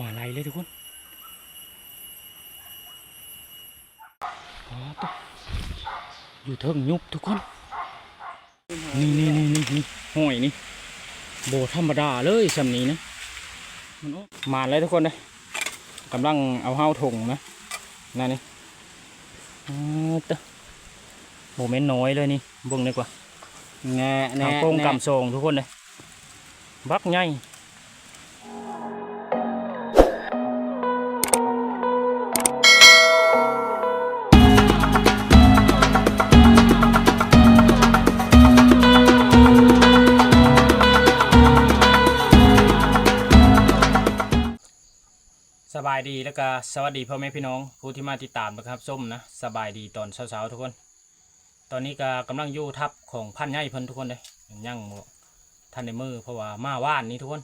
มาไล่เลยทุกคนอ๋อตัวอยู่เทิงยุบทุกคน นี่นี่นี่นี่นี่ห้อยนี่ โบธรรมดาเลยสำนี้นะมันโอ้มาเลยทุกคนเลยกำลังเอาห้าวถงนะนั่นนี่อ๋อตะโมเมนต์น้อยเลยนี่เบิ่งดีกว่าแง่แน่ทางโป้งแน่กำทรงทุกคนเลยบักให สบายดีแล้วก็สวัสดีพ่อแม่พี่น้องผู้ที่มาติดตามนะครับส้มนะสบายดีตอนเช้าๆทุกคน ตอนนี้ก็กำลังอยู่ทับของพันใหญ่เพิ่นทุกคนเลยยังบ่ทันในมือเพราะว่ามาว่านนี้ทุกคน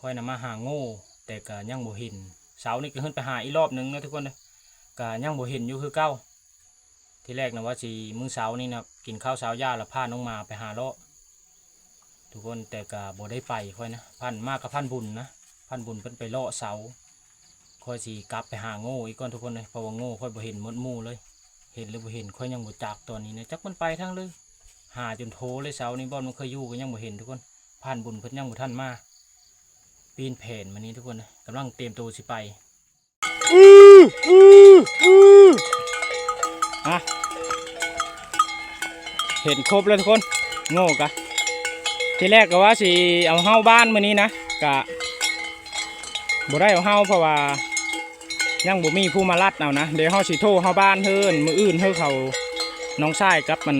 ค่อยนำมาหาโง่แต่ก็ยังบ่เห็นเสานี้ก็ขึ้นไปหาอีกรอบหนึงนะทุกคนเลยก็ยังบ่เห็นอยู่คือเก้าที่แรกนะว่าสิมื้อเสานี้นะกินข้าวเช้าย่าแล้วพาน้องมาไปหาเลาะทุกคนแต่ก็บ่ได้ไปค่อยนะพันมากกับพันบุญนะพันบุญเพิ่นไปเลาะเสา ค่อยสิกลับไปหาโง่อีกก่อนทุกคนเลยเพราะว่าโง่ค่อยบ่เห็นหมดมู่เลย เห็นหรือบ่เห็นค่อยยังบ่จักตอนนี้นะจักมันไปทั้งเลยหาจนโทเลยเสานี่บอลมันเคยอยู่ก็ยังบ่เห็นทุกคนผ่านบุญเพิ่นยังบ่ทันมาปีนแผ่นมานี้ทุกคนนะกำลังเตรียมตัวสิไปอะเห็นครบแล้วทุกคนโง่กะทีแรกก็ว่าสิเอาเฮาบ้านมื้อนี้นะกะบ่ได้เอาเฮาเพราะว่า ยังบ่มีผู้มาลัดเอานะเดี๋ยวเฮาสิโทรเฮาบ้านเฮินมืออื่นเฮาเขาน้องชายกับมัน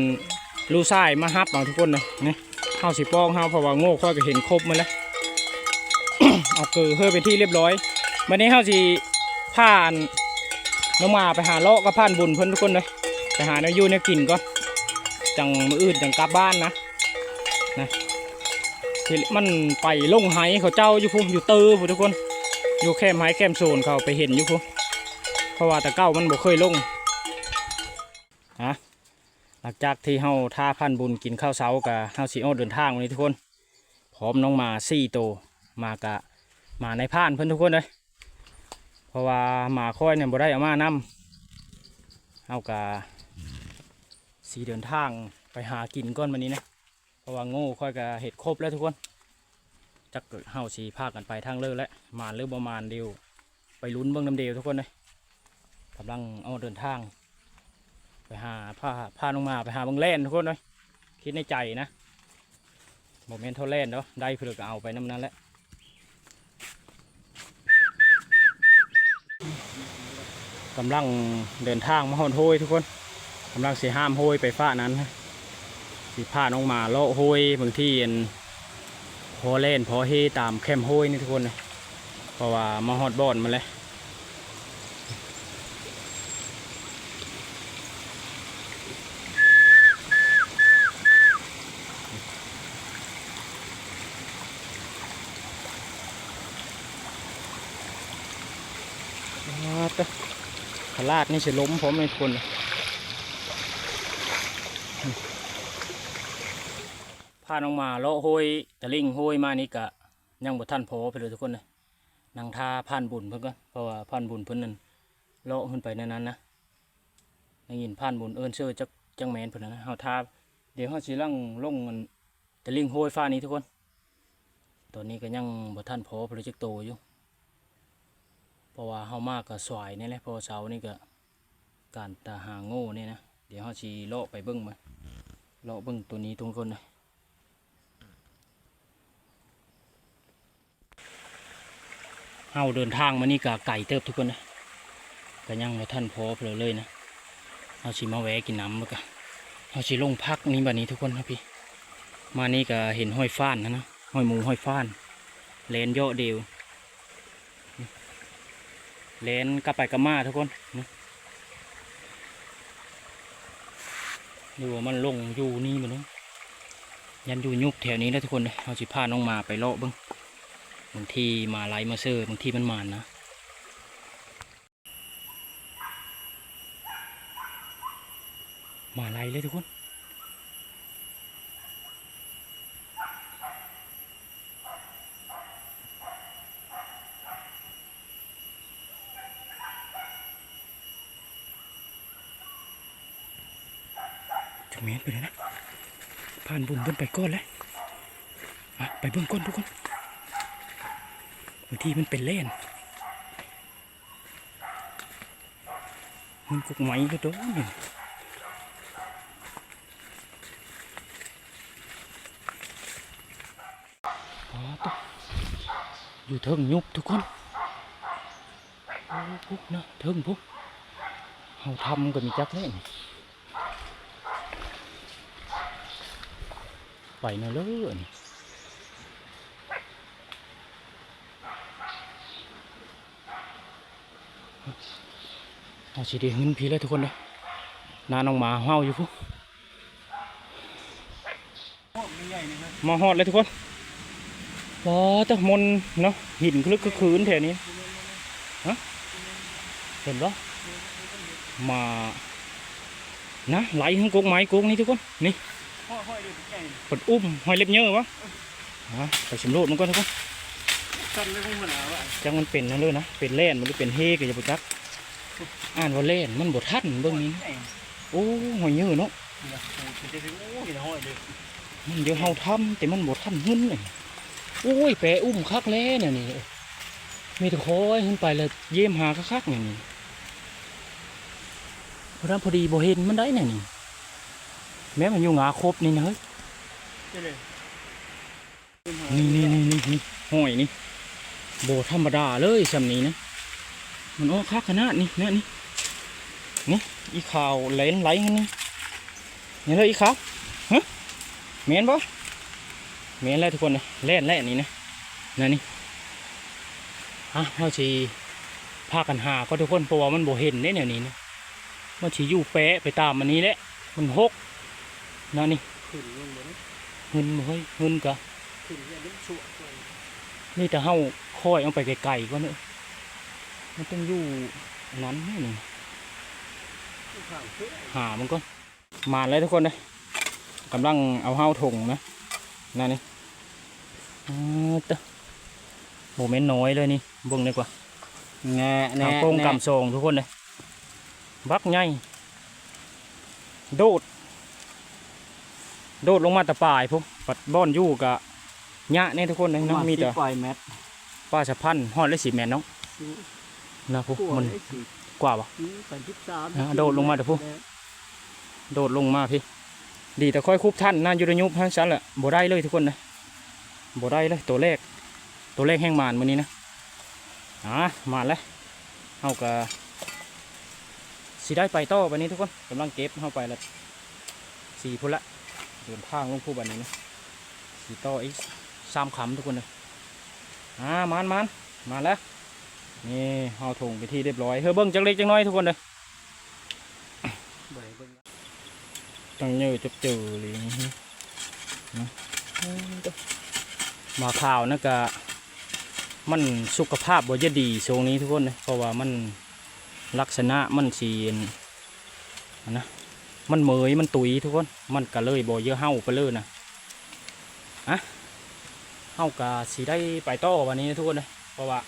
ลูกชายมาฮับเอาทุกคนเลยนี่เฮาสิป้องเฮาเพราะว่าโง่ค่อยก็เห็นครบมาแล้วเอาเกลือเฮอเป็นที่เรียบร้อยวันนี้เฮาสิผ่านน้องมาไปหาเลาะกับผ่านบุญเพิ่นทุกคนเลยไปหาแนวอยู่แนวกินก่อนจังมืออื่นจังกลับบ้านนะนะที่มันไปลงไหเขาเจ้าอยู่พุ่อยู่เตอพุ่ทุกคน อยู่แคมไม้แคมโซนเขาไปเห็นอยู่พุ เพราะว่าแต่เก้ามันบ่เคยลงฮะหลังจากที่เฮาท่าพันบุญกินข้าวเช้ากับเฮาสีโอเดินทางวันนี้ทุกคน พร้อมน้องมาสี่โตวมากะมาในพานเพิ่อนทุกคนเลยเพราะว่าหมาค่อยเนี่ยบ่ได้เอามานำเฮากะสีเดินทางไปหากินก้อนวันนี้นะเพราะว่าโง่ค่อยกะเห็ดครบแล้วทุกคนจักเฮาสีพากันไปทางเลิศแล้วมาหรือประมาณเดียวไปลุ้นเบื้องน้ำเดียวทุกคนเลย กำลังเอาเดินทาง ไปหาพาพาลงมาไปหาบื้องแล่นทุกคนเลยคิดในใจนะโมเมนต์เท่าแล่นเนาะได้เพื่อก็เอาไปน้ำนั้นแหละกำลังเดินทางมาหอนโฮยทุกคนกำลังเสียห้ามโฮยไปฟ้านั้นสีผ้าน้องมาเลาะโฮยบางที่อันพอเล่นพอเฮตามแคมโฮยนี่ทุกคนเลยเพราะว่ามาฮอดบอนมาเลยว้าวตะ ขลาดนี่จะล้มพร้อมในคนพาน้องมาเลาะโฮยตะลิงโฮยมานี่กะยังบ่ทันพอไปเลยทุกคนเลยนางทาผ่านบุญเพิ่นก็เพราะว่าผ่านบุญเพิ่นนั่นเลาะขึ้นไปในนั้นนะได้ยินผ่านบุญเอิ้นเชื่อจักจังแมนเพิ่นนะเฮาทาเดี๋ยวเฮาสิลังลงมันตะลิงโฮยฟ้านี้ทุกคน ตอนนี้ก็ยังบ่ทันพอไปเลยจักโตอยู่ เพราะว่าเฮามากก็สวยนี่แหละพอเสานี่ก็การตาหางโง่นี่นะ เดี๋ยวเฮาสิเลาะไปเบิ่งมันเลาะเบิ่งตัวนี้ทุกคนเลยเฮาเดินทางมานี่ก็ไก่เติบทุกคนนะก็ยังมาท่านพอเพลเลยนะเฮาสิมาแวะกินน้ำแล้วก็เฮาสิลงพักนี้บัดนี้ทุกคนนะพี่ มานี่ก็เห็นห้อยฟ้านนะนะห้อยหมูห้อยฟ้านเลนเยอะเดียว เลนกลับไปกลับมาทุกคนดูว่ามันลงอยู่นี่มันเนาะยันอยู่ยุบแถวนี้แล้วทุกคนเลยเฮาสิพาน้องมาไปเลาะบิ้งบางทีมาไลฟ์มาเซอร์บางทีมันมานนะมาไลฟ์เลยทุกคน เมนไปเลยนะ ผ่านบุญเบิ่นไปก้อนแล้วไปเบิ่งก้อนทุกคนบางทีมันเป็นเล่นมันกุกไหมก็โดนนี่อ๋อตัวอยู่เทิงยุบทุกคนพุกนะเทิงพุกเฮาทำก็มีจักเล่น ไปเนะเลยนี่เอาสิดีเงินพีเลยทุกคนเลยนาน้องหมาเฮาอยู่พุมาฮอดเลยทุกคนว้าตะมนเนาะหินคลึกคคืนแถวนี้ฮะเห็นปะมานะไหลทั้งกกไม้กกนี้ทุกคนนี่ ใหญ่กดอุ้มหอยเล็บเยอะวะไปสำรวจมันก่อนทุกคนสั้นเลยพวกมันจังมันเป็นนั่นเลยนะ เป็นแล่นมันเป็นเฮก็จะบ่จัก อ่านว่าแล่นมันบดทันเบื้องนี้โอ้หอยเยอะเนาะนะโอ้ยจะได้โอ้ยห้อยเลยมันเดี๋ยวเฮาทำแต่มันบดทันหึ้นเลยโอ้ยแปรอุ้มคักแล่เนี่ยนี่มีแต่คอยขึ้นไปแล้วเยี่ยมหาคักๆอย่างนี้เพราะนั้นพอดีบ่เห็นมันได้เนี่ยนี่แม้มันอยู่งาครบนี่นะเฮ้ย นี่นี่นี่นี่นี่ห้อยนี่โบธรรมดาเลยสำนี้นะ มันอ้อคักขนาดนี้เนี่ยนี่นี่อีขาวไหลนไหลกันนี่นี่เลยอีขาวฮะเมนบ่เมนแล้วทุกคนเลยแล่นแล่นนี่นะนั่นนี่ฮะเขาชีพากันหาก็ทุกคนเพราะว่ามันโบเห็นได้เนี่ยนี่นะมันชีอยู่แปะไปตามมันนี้แหละมันหกนั่นนี่ ขึ้นลงเลยเงินบ่เฮ้ยเงินกะขึ้นเนี่ยมันชั่วนี่แต่เฮาคอยเอาไปไกลๆก็เนอะมันต้องอยู่นั้นแน่นี่ข้างเพื่อหามันก็มาเลยทุกคนเลยกำลังเอาเฮาถงนะนั่นนี่อ่าตะโมเมนต์น้อยเลยนี่เบิ่งดีกว่าแง่แน่ทางโป้งกำโซงทุกคนเลยบักใหญ่โดด โดดลงมาแตะป่ายพวกปัดบ้อนอยู่กะหยะเนี่ยทุกคนเลยเนาะมีแต่ปล่อยแมทป้าสะพันหอดเลยสีแมนเนาะนะพวกมันสี่กว่าปะปันทิพสามอะโดดลงมาเดี๋ยวพวกโดดลงมาพี่ ดีแต่ค่อยคุบท่านน่ายุรยุบทั้งชั้นแหละบ่ได้เลยทุกคนนะบ่ได้เลยตัวเลขตัวเลขแห้งมานมื้อนี้นะอะมาแล้วเฮาก็สิได้ไปต่อวันนี้ทุกคนกำลังเก็บเฮาไปละสี่พุ่นละ เดินทางลงผู้บันนี้นะสีต่ออีกสามคำทุกคนเลยอ่ามานมานมาแล้วนี่เฮาถุงไปที่เรียบร้อยเฮ้ยเบิ้งจังเล็กจังน้อยทุกคนเลยเบิ่งเบิ่งตั้งเยอะจับเจอเลยนะมาข่าวนะกะมันสุขภาพบ่จะดีช่วงนี้ทุกคนเลยเพราะว่ามันลักษณะมันสีนอันนะ มันเมยมันตุยทุกคน มันก็เลยบ่เยอะเห่าไปเลยนะอะเห่ากะสีได้ไปต่อวันนี้นะทุกคนเลยเพราะว่า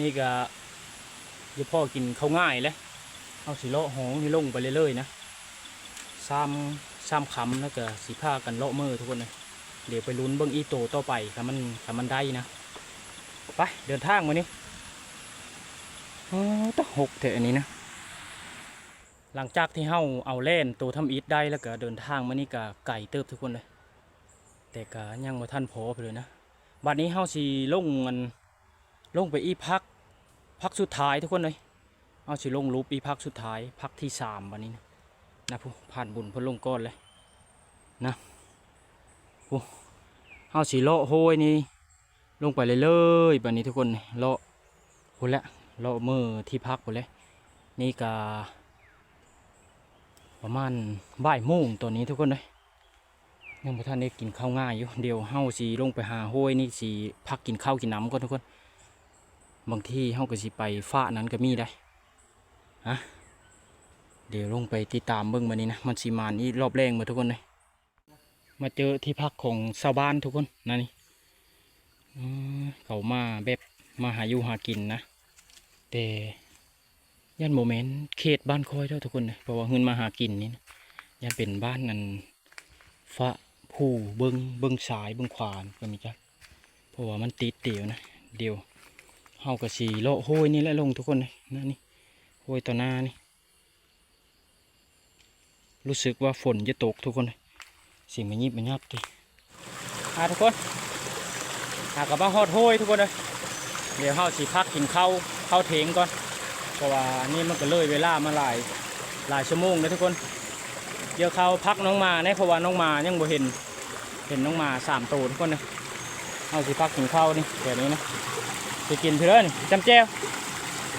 นี่ก็ยพ่อกินข้าวง่ายเลยเอาสีเลาะหองนี่ลงไปเรื่อยๆนะซ้ำซ้ำคำแล้วก็สีผ้ากันเลาะมือทุกคนเลยเดี๋ยวไปลุ้นเบิ้งอีโตต่อไปถ้ามันถ้ามันได้นะไปเดินทางมานี่อ๋อต้องหกเถอะอันนี้นะ หลังจากที่เฮาเอาเล่นตัวทำอีทได้แล้วก็เดินทางมานี่ก็ไก่เติบทุกคนเลยแต่ก็ยังมาท่านพอไปเลยนะบัดนี้เฮาสีลงเงินลงไปอีพักพักสุดท้ายทุกคนเลยเอาสิลงรูปอีพักสุดท้ายพักที่สามวันนี้นะนะผู้ผ่านบุญเพิ่นลงก้อนเลยนะผู้เฮาสีเลาะโหยนี่ลงไปเลยเลยๆแบบนี้ทุกคนเลาะพุ่นละเลาะมือที่พักพุ่นเลยนี่กา ประมาณบ่ายโมงตอนนี้ทุกคนเลยยังบ่ทันได้กินข้าวง่ายอยู่เดี๋ยวเฮาสีลงไปหาโหยนี่สีพักกินข้าวกินน้ำก่อนทุกคน บางที่เฮาก็สิไปฟ้านั้นก็มีได้ฮะเดี๋ยวลงไปติดตามเบิ้งมานี้นะมันสีมานนี่รอบแรงมาทุกคนเลยมาเจอที่พักของชาวบ้านทุกคนนะนี่เขามาแบบมาหาอยู่หากินนะแต่ ยันโมเมนต์เขตบ้านคอยเท่าทุกคนเลยเพราะว่าเงินมาหากินนี่นะยังเป็นบ้านนั้นฟ้าผู้เบิงเบิงสายเบิงขวานก็มีจักเพราะว่ามันติดเดียวนะเดียวเฮากะสีโลโห้ยนี่แหละลงทุกคนเลยนั่นนี่โห้ยต่อหน้านี่ รู้สึกว่าฝนจะตกทุกคนเลยสิ่งมันยิบมันยับดิอ่าทุกคนหากับบ้าฮอดโห้ยทุกคนเลยเดี๋ยวเฮาสิพักกินข้าวข้าวเทงก่อน เพราะว่านี่มันก็เลยเวลามาหลายหลายชั่วโมงนะทุกคน เดี๋ยวเขาพักน้องมาเนี่ยเพราะว่าน้องมายังบ่เห็น เห็นน้องมาสามตัวทุกคนเลยเอาสิพักกินข้าวนี่แบบนี้นะไปกินเพื่อนจำแจ้ว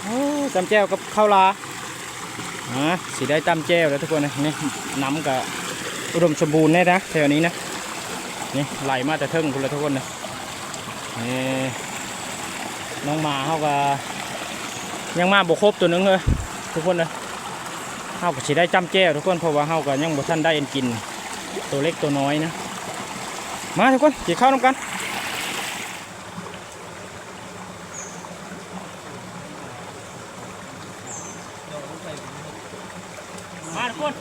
โอ้จำแจ้วกับข้าวลาอ่าสิได้จำแจ้วแล้วทุกคนนะนี่น้ำกับอุดมสมบูรณ์แน่นะแถวนี้นะนี่ไหลมาแต่เทิงคุณละทุกคนนะนี่น้องมาเขาก็ ยังมาบกครบตัวนึงเลยทุกคนเลยเฮาก็สิได้จำแจ้ทุกคนเพราะว่าเฮาก็ยังบ่ทันได้เอ็นกิน ตัวเล็กตัวน้อยนะ มาทุกคนกินข้าวน้ำกันมาทุกคน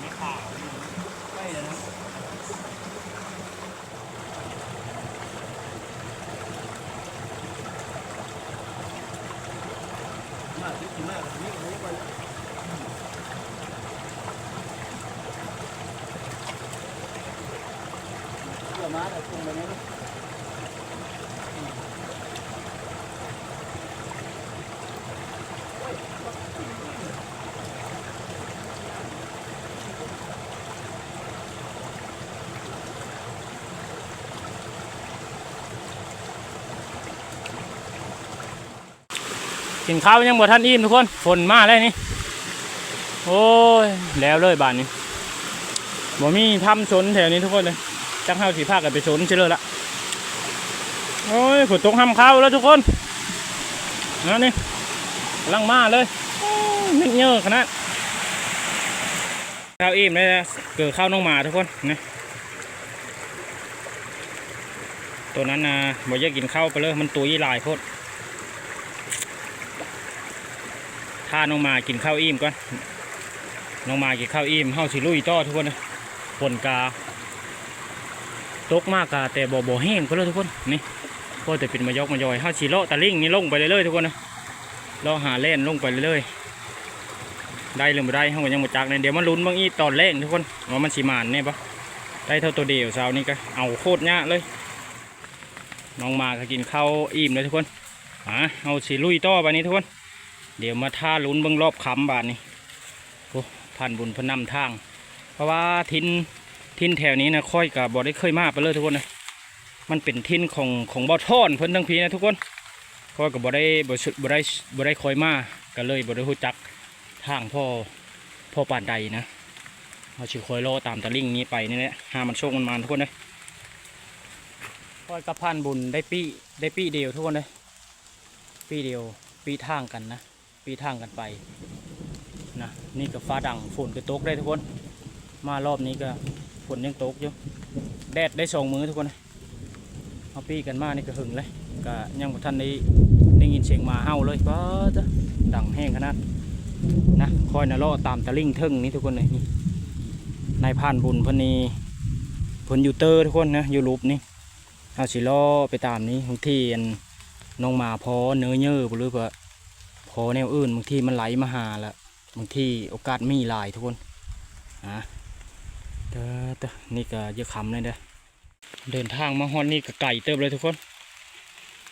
ไม่ข่าว ใกล้แล้วนะมากที่มากนี่นี่ไปเดี๋ยวมาแต่ตรงไปนี้ กินข้าวยังบ่ทันอิ่มทุกคนฝนมาแล้วนี่โอ้ยแล้วเลยบ้านนี้บ่มีทำสนแถวนี้ทุกคนเลยจักเฮาสีภาคกันไปสนเชื่อละโอ้ยฝนตกห้ำข้าวแล้วทุกคนนั่นนี่ลังมาเลยนึกเยอะขนาดข้าวอิ่มเลยนะเกิดข้าวน้องหมาทุกคนนะตัวนั้นนะบ่อยากกินข้าวไปเลยมันตัวยี่ลายโคตร ถ้าน้องมากินข้าวอิ่มก่อนน้องมากินข้าวอิ่มเฮาสิลุยต่อทุกคนนะฝนกาตกมากกาแต่บ่บ่แห้งก็เลยทุกคนนี่ก็แต่เป็นมายกมายอยเฮาสิเลาะตะลิ่งนี่ลงไปเรื่อยๆทุกคนนะเลาะหาเล่นลงไปเรื่อยๆได้หรือไม่ได้เฮาก็ยังบ่จักเนี่ยเดี๋ยวมันลุ้นบางอีตอนแรกทุกคนว่ามันสิมานแน่ปะได้เท่าตัวเดียวเช้านี้ก็เอาโคตรยากเลย น้องมาก็กินข้าวอิ่มเลยทุกคนอะเอาสิลุยต่อไปนี้ทุกคน เดี๋ยวมาท่าลุ้นเบิ้องรอบคำบาทนี่โอ้ผ่านบุญพนนำทาง เพราะว่าทินทินแถวนี้นะค่อยกับบอได้เคยมาไปเลยทุกคนนะมันเป็นทินของของบ่อท่อนเพิ่นทั้งพีนะทุกคนค่อยกับบอได้บ่ชุดบ่ได้บ่ได้คอยมาก็เลยบ่ได้รู้จักทางพ่อพ่อป่านใดนะเอาชิคอยโลตามตะลิ่งนี้ไปนี่แหละหามันโชคมันมาทุกคนเลยค่อยกับผ่านบุญได้ปีได้ปีเดียวทุกคนเลยปีเดียวปีทางกันนะ ปีทางกันไปนะนี่ก็ฟ้าดังฝนก็ตกได้ทุกคน มารอบนี้ก็ฝนยังตกอยู่แดดได้สองมือทุกคนเอาปีกันมานี่ก็หึงเลยก็ยังบ่ทันได้ได้ยินเสียงหมาเห่าเลยป้าจ้ะดังแห้งขนาดนะคอยนะล่อตามตะลิ่งเทึ่งนี่ทุกคนเลยนี่นายพานบุญพนนีเพนอยูเตอร์ทุกคนนะอยูรูปนี่เอาสิล่อไปตามนี้บางทีอันน้องมาพอเนื้อเยื่อหรือว่า พอแนวอื่นบางทีมันไหลมาหาละบางทีโอกาสมีหลายทุกคนอะเด้อเด้อนี่ก็เยอะคำเลยเด้อเดินทางมาฮอดนี่ก็ไก่เติบเลยทุกคน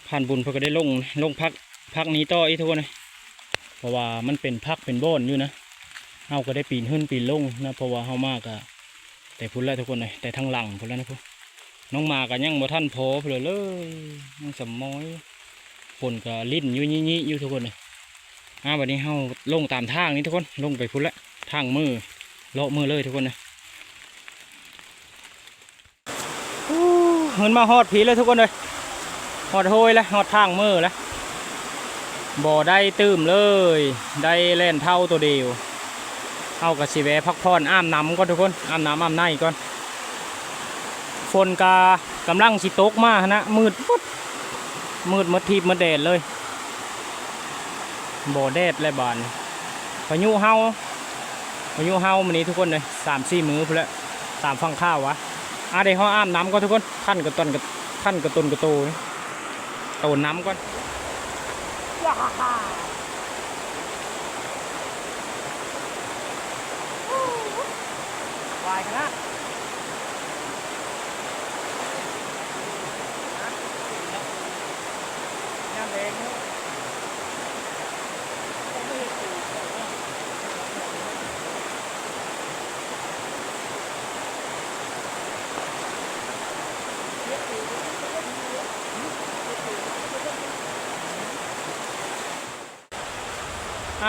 ผ่านบุญเพื่อก็ได้ลงลงพักพักนี้ต่ออีทุกคนเลยเพราะว่ามันเป็นพักเป็นโบนอยู่นะเฮาก็ได้ปีนขึ้นปีนลงนะเพราะว่าเฮามากอะแต่พุ่นแล้วทุกคนเลยแต่ทางหลังพุ่นแล้วนะพุ่นน้องหมากันยังบ่ท่านพอเพื่อเลยยังสมอยฝนก็ลิ้นอยู่ยี่ยี่อยู่ทุกคนเลย อ่าวันนี้เฮาลงตามทางนี้ทุกคนลงไปพุ่นละทางมือเลาะมือเลยทุกคนเลยเงินมาฮอดผีเลยทุกคนเลยฮอดโหยแล้วฮอดทางมือแล้วบ่ได้ตื้มเลย ได้เล่นเท่าตัวเดียวเท่ากับสิแวะพักผ่อนอ้ามน้ำก่อนทุกคนอ้ามน้ำอ้ามในก่อนฝนกากำลังสิตกมานะมืดปุ๊ดมืดมดทีบมดแดดเลย บ่แดดและบานพายุเฮาพายุเฮามันนี้ทุกคนเลยสามสี่มือพุ่นแหล้วตามฟังข้าววะอะเดี๋ยวเขาอ้ามน้ำก่อนทุกคนท่านกับต้นกับท่านกับต้นกับโตนี่โตนน้ำก่อนวายกันนะ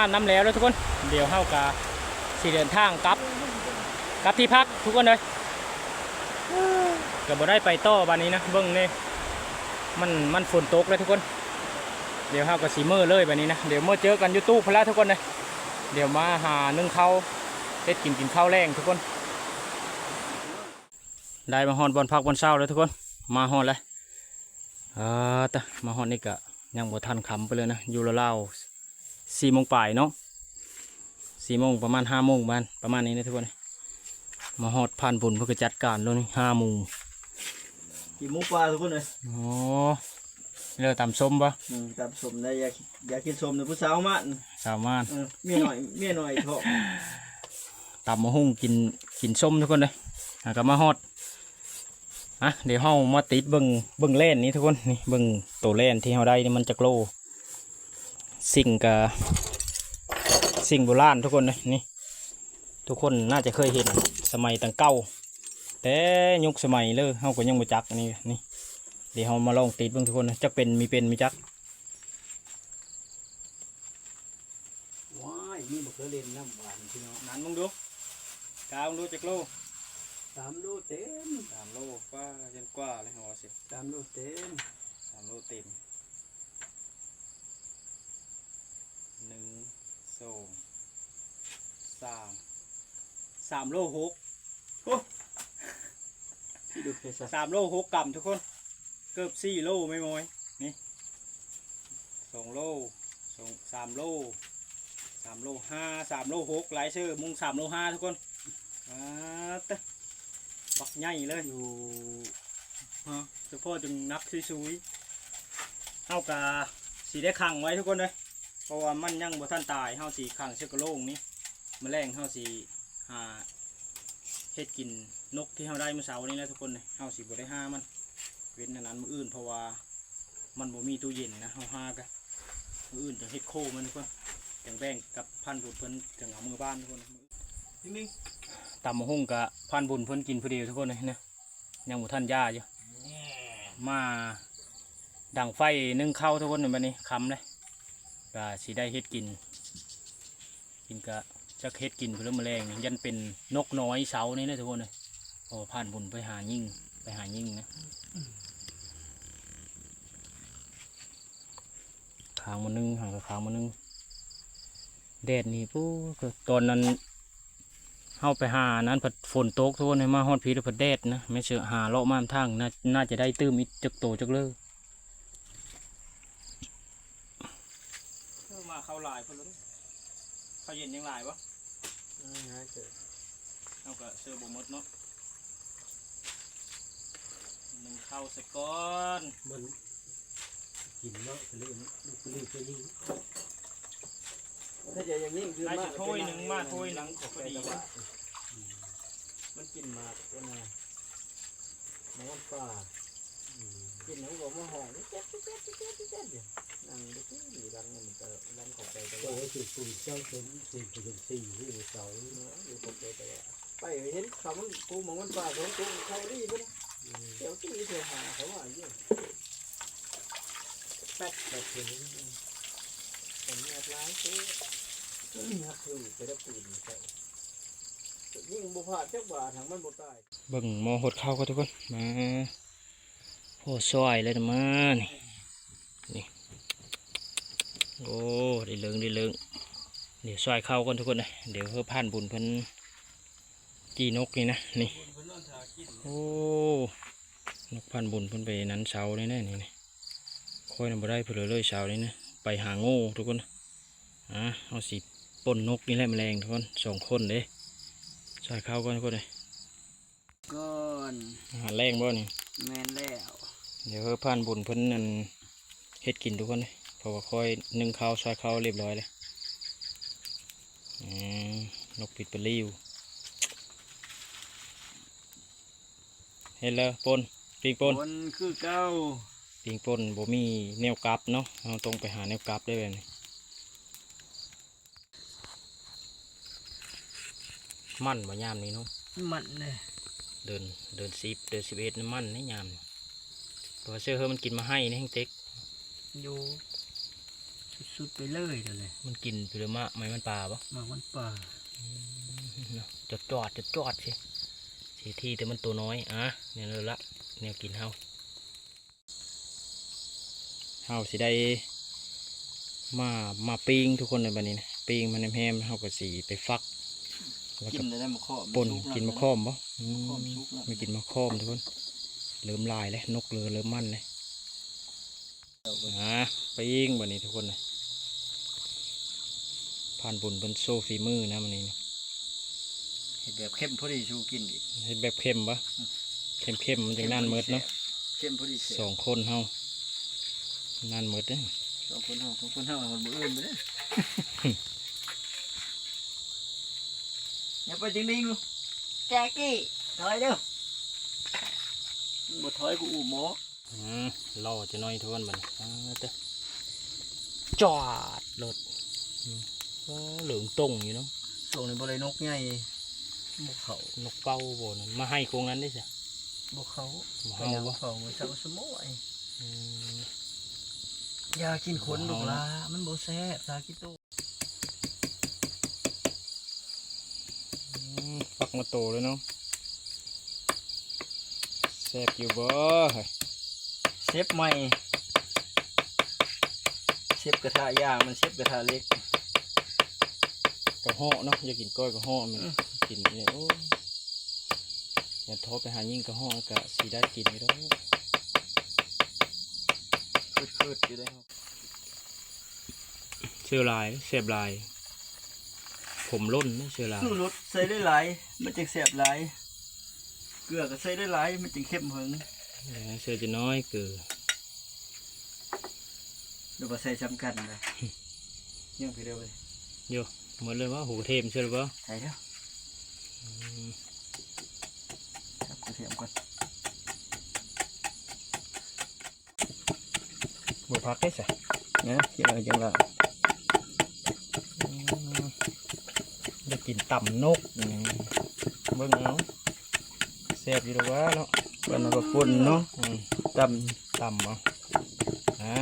าน้ำแล้วแล้วทุกคนเดี๋ยวเข้ากาสี่เดินทางกลับกลับที่พักทุกคนเลยก็บ่ได้ไปต่อบ้านนี้นะเบิ้งนี่มันมันฝนตกเลยทุกคน เดี๋ยวเฮาก็สีมือเลยแบบนี้นะเดี๋ยวเมื่อเจอกันยูทูบพละทุกคนเลยเดี๋ยวมาหานึ่งข้าวเฮ็ดกินกินข้าวแรงทุกคน ได้มาฮอนบอลพักบอลเช้าแล้วทุกคนมาฮอนเลยอ่าตะมาฮอนนี่ก็ยังบ่ทันคำไปเลยนะอยู่ราวๆ สี่โมงปลายเนาะสี่โมงประมาณห้าโมงบ้านประมาณนี้นะทุกคนมาฮอดผ่านบุญเพื่อจัดการแล้วนี่ห้าโมงกินหมูปลาทุกคนเลยโอ้เลือตำส้มปะอืมตับสมได้อยากอยากกินสมในผู้สาวมันสามารถเออเมียหน่อยเมียหน่อยเถอะตำมะฮุ่งกินกินส้มทุกคนเลยอะก็มาฮอดอะเดี๋ยวเฮามาติดเบิ่งเบิ่งเล่นนี้ทุกคนนี่เบิ่งตัวเล่นที่เฮาได้นี่มันจะโล สิ่งกับสิ่งโบราณทุกคนเลยนี่ ทุกคนน่าจะเคยเห็นสมัยตั้งเก่าแต่ยุคสมัยเลยเฮาก็ยังบ่จักอันนี้นี่เดี๋ยวเฮามาลองติดเบิ่งทุกคนนะจักเป็นมีเป็นมีจักว้ายนี่มันเคยเล่นน้ำหวานพี่น้องนั้นมึงดูกาวมึงดูจักโลสามโลเต็มสามโลกว่ายันกว่าเลยหัวสิสามโลเต็มสามโลเต็มหนึ่งส องสามสามโลหกที่ดูเพชรสามโลหกกรัมทุกคน เกือบสี่โลไม่มอยนี่สองโลสองสามโลสามโลห้าสามโลหกหลายชื่อมุงสามโลห้าทุกคนอ่าตะบักใหญ่เลยอยู่ฮะเฉพาะจึงนับซุยๆเฮากาสีได้ขังไว้ทุกคนเลยเพ ราะว่ามันยังบ่ทันตายเฮาสีขังเชือกกระโหลงนี้แมลงเฮาสีหาเฮ็ดกินนกที่เฮาได้เมื่อเช้านี้แหล้วทุกคนเลยเฮาสีบ่ได้ห้ามัน เว้นอันนั้นมื้ออื่นเพราะว่ามันบ่มีตู้เย็นนะเฮาหากะมื้ออื่นจะเฮ็ดโคมันทุกคนจังแบ่งกับพันบุญเพิ่นจังเอามือบ้านทุกคนนิ่งตำมะฮุ่งกะพันบุญเพิ่นกินผู้เดียวทุกคนเลยนะยังบ่ทันย่าอยู่มาดังไฟนึ่งข้าวทุกคนในบันนี้คำเลย ก็สิได้เฮ็ดกิน กินกะจะเฮ็ดกินเพื่อแมลงนี่ยันเป็นนกน้อยเสานี่นะทุกคนเลยโอ้ผ่านบุญไปหายิ่งไปหายิ่งนะขางมันนึงหางกับขางมันนึงแดดนี่ปู้ก็ตอนนั้นเข้าไปหานั้นผัดฝนตกทุกคนให้มาฮอดพีแล้วผัดแดดนะไม่เชื่อหาเลาะมามทางน่าน่าจะได้ตื้มอีกจักโตจักเลยมา เข้าลายเพิ่นเลยเขาเย็นยังลายวะๆง่ายเจอเอาก็เสื้อบ่หมดเนาะหนึ่งเข้าสะก้อนมันกินเนาะไปเล่นลูกไปเล่นไปนี่ถ้าจะอย่างนี้คือน่ามาจะถ้วยหนึ่งมาถ้วยหนึ่งก็พอดีมันกินหมากก็นะน้ำปลา กินหนังบอกมาห่องแจ๊บแจ๊บแจ๊บแจ๊บแจ๊บเนี่ยนั่งดูที่อยู่ดังมันก็ดังขอบใจแต่โอ้ว่ายสี่ปุ่นเจ้าเป็นสี่ปุ่นสี่ที่เสาอยู่ขอบใจต่ว่าไปเห็นเขามันกูมองมันปลาของกูเขาดีไปนะเดี๋ยวที่เธอหาเขาว่าเยอะแป๊บแบบนี้ผมแอบร้ายซื้อนักคือไปได้ปืนใส่ยิ่งบุพาเจ้าบ่าทางมันบ่ตายเบิ่งมอหดเข้าก็ทุกคนมา โอ้ซอยเลยนะมานี่นี่โอ้ได้เหลืองได้เหลืองเดี๋ยวซอยเข้ากันทุกคนเลยเดี๋ยวเพื่อผ่านบุญเพิ่นจีนกนี่นะนี่เพิ่นนอนทากินโอ้นกพันบุญเพิ่นไปนั้นเช้านี่แน่นี่นี่ค่อยนำบ่ได้เพื่อเลยเช้านี่นะไปหาโง่ทุกคนอะเอาสิปล้นนกนี่แหละแมลงทุกคนสองคนเด้ซอยเข้ากันทุกคนเลยก่อนอาหารแรงบ่นี่แม่นแล้ว เดี๋ยวเพื่อผ่านบุญเพิ่นนั่นเฮ็ดกินทุกคนเลยเพราะว่าค่อยนึ่งข้าวซอยข้าวเรียบร้อยเลยอืมนกปิดปลิ้วเห็นแล้วปนปิงปนคนคือเก้าปิงป่นบ่มีแนวกลับเนาะเราต้องไปหาแนวกลับได้แบบนี้มันบ่ยามนี้เนาะมันเลยเดินเดินสิบเดินสิบเอ็ดน้ำมันในยามนี้ เพราะว่าเสื้อเฮอมันกินมาให้ในแห้งเต็กอยู่สุดๆไปเลยนั่นแหละมันกินผลไม้ไม้มันป่าปะมาวันป่าเนาะจอดจอดจอดจอดสิเสียที่แต่มันตัวน้อยอะเนี่ยเลยละแนวกินเฮาเฮาสิได้มามาปิ้งทุกคนในบันนี้นะปิ้งมันแฮมๆเฮาก็สีไปฟักแล้วกิก็นได้มาข้อป่นกินมะข้อมปะอืมมะข้อมสุกแล้วไม่กินมะข้อมทุกคน เริ่มลายเลยนกเรือเริ่มมันเลยอ่าไปยิงบันนี้ทุกคนเลยผ่านบุญบนโซฟีมือนะมันนี้นะเห็ดแบบเข้มพอดีชูกินอีกเฮ็ดแบบเข้มปะเข้มเข้มๆมันจะนั่นเมิดเนาะเข้มพอดีเสียสองคนเฮานั่นเมิดเด้อสองคนเฮาสองคนเฮาคนมืออื่นไปเลยอย่าไปจริงดิงลูกแจ็กกี้ถอยเร็ว บ่ถอยกูอู่หมออืมรอจะน้อยทุกคนบัดนอ่าเด้อจอดรถอืมว้าเหลืองตรงอยู่เนาะส่งในบรินกใหญ่บุกเขานกเป้าโบนั่นมาให้โครงนั้นได้จ้ะบุกเขาบ่ไปเฮายังบ่เขาเหมือนสักสมอยอืมอยากินขนบ่ลูเอากลามันโบแซ่บสากิโตอืมปักมาโตเลยเนาะแซ่บอยู่บ่เฮ้ยเชฟใหม่เชฟกระทะย่างมันเชฟกระทะเล็กกระเหาะเนาะอยากกินก้อยกระเหาะมันอืมกินเนี่ยโอ้ยอย่าโทอไปหายิ่งกระเหาะกะสีได้กินอยู่แล้วคืดๆอยู่ได้ครับเชื่อลายเสียบลาย ผมล้นนะเชื่อลายสู้รสใส่ได้หลายมันจึงแซ่บหลาย เกลือก็ใส่ได้หลายมันจึงเข้มหึงเออเชื่อจะน้อยเกินเดี๋ยวก็ใส่จำกันเลยยังไปเร็วเลยโยเหมือนเลยว่าหูกระเทมเชื่อหรือเปล่าใส่แล้วครับกระเทียมก่อนบัวพักได้สินะเกี่ยวจังละอยากกินต่ำนกอืมเบิ่งเอา แซ่บอยู่แล้ววะเนาะเป็นอะไรฝุ่นเนาะอืมตต่ำเอาอ่า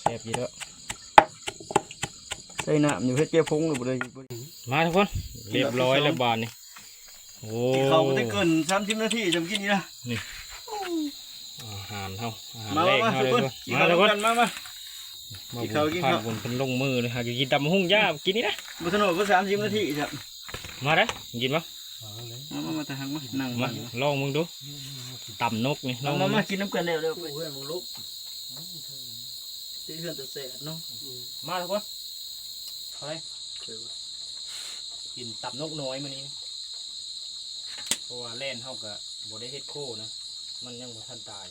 แซ่บอยู่แล้วำใส่น้ำอยู่ให้เจ้าพงหรือบ่ได้บ่ได้ มาทุกคนเรียบร้อยแล้วบานนี่โอ้กินข้าวบ่ได้เกินสามสิบนาทีจำกินนี่นะอาหารเฮาอาหารมาแรมางมาเฮาทุกเลยคนทุกคนกินมาข้าวทุกคนกันมามา มากินบุญข้าวกินผ่านข้าวบุญเป็นลงมือเลยหากกินตำหุ่งย่ากินนี่นะบ่สนุกก็สามสิบนาทีจ้ะมาได้อกินปะมามามา แต่หังมานั่งมามาลองมึงดูต่ำนกนี่ลมาองมามากินน้ำกันเร็วเร็วเพื่อนมึงลุกตีเพื่อนตัวเสดเนาะมาทุกคนไปกินต่ำนกน้อยมานี้เพราะว่าแล่นเฮากับบ่ได้เฮ็ดโคนะมันยังบ่ทันตาย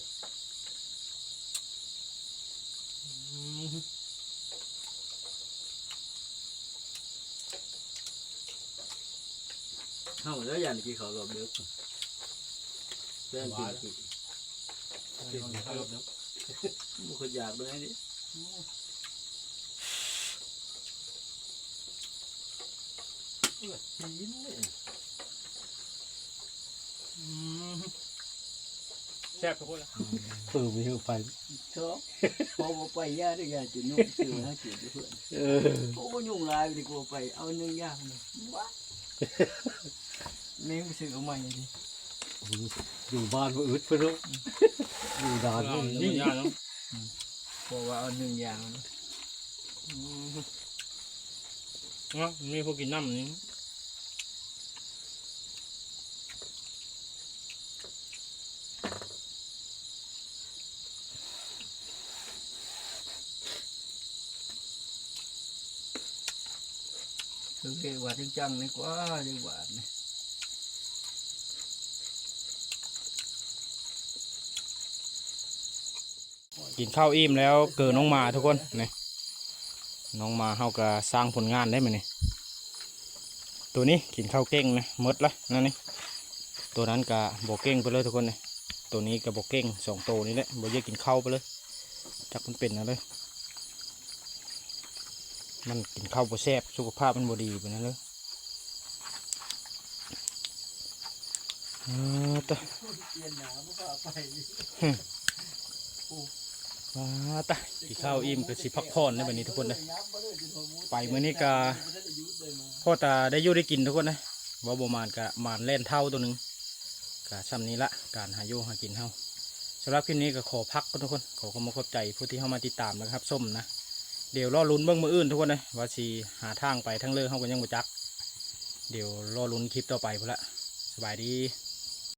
เฮาแล้วยันกินข้าวรอบเด็กเพื่อนกินกินกินข้าวรอบเนาะบ่คนอยากด้วยนี่แซ่บทุกคนละปืนไปเที่ยวไปชอบพอบ่ไปย่าด้วยยาจุนุ่มซื้อให้กินเพื่อนเออโอ้ยุ่งลายดีกว่าไปเอาหนึ่งอย่างเลยว้า เลี้ยงไปซื้อเอาใหม่ดิอยู่บ้านมาอึดไปเนาะอยู่ด่านนี่นี่ยาเนาะเพราะว่าเอาหนึ่งอย่างนะเนาะมีพวกกินน้ำนี่คือเรียกว่าจังจังนี่กว่าเรียกว่านี่ กินข้าวอิ่มแล้วเกิดน้องหมาทุกคนนี่น้องหมาเฮาก็สร้างผลงานได้ไหมนี่ตัวนี้กินข้าวเก่งนะหมดละนั่นนี่ตัวนั้นก็บกเก่งไปเลยทุกคนนี่ตัวนี้ก็บกเก่งสองตัวนี้แหละบกเยอะกินข้าวไปเลยจักมันเป็นอะไรมันกินข้าวบ่แซ่บสุขภาพมันบ่ดีไปนั่นเลยเออตะ ว้าตะกินข้าวอิ่มก็สิพักผ่อนในแบบนี้ทุกคนเลยไปมื้อนี้ก็พ่อตาได้อยู่ได้กินทุกคนนะว่าประมาณกะมานเล่นเท่าตัวหนึ่งกะซ้ำนี้ละการหายู่หากินเฮาสำหรับคลิปนี้ก็ขอพักก่อนทุกคนขอขอบคุณขอบใจผู้ที่เข้ามาติดตามนะครับส้มนะเดี๋ยวรอลุ้นเบื้องมืออื่นทุกคนเลยว่าสิหาทางไปทั้งเลือเฮาก็ยังบ่จัก เดี๋ยวรอลุ้นคลิปต่อไปพุ่นละสบายดี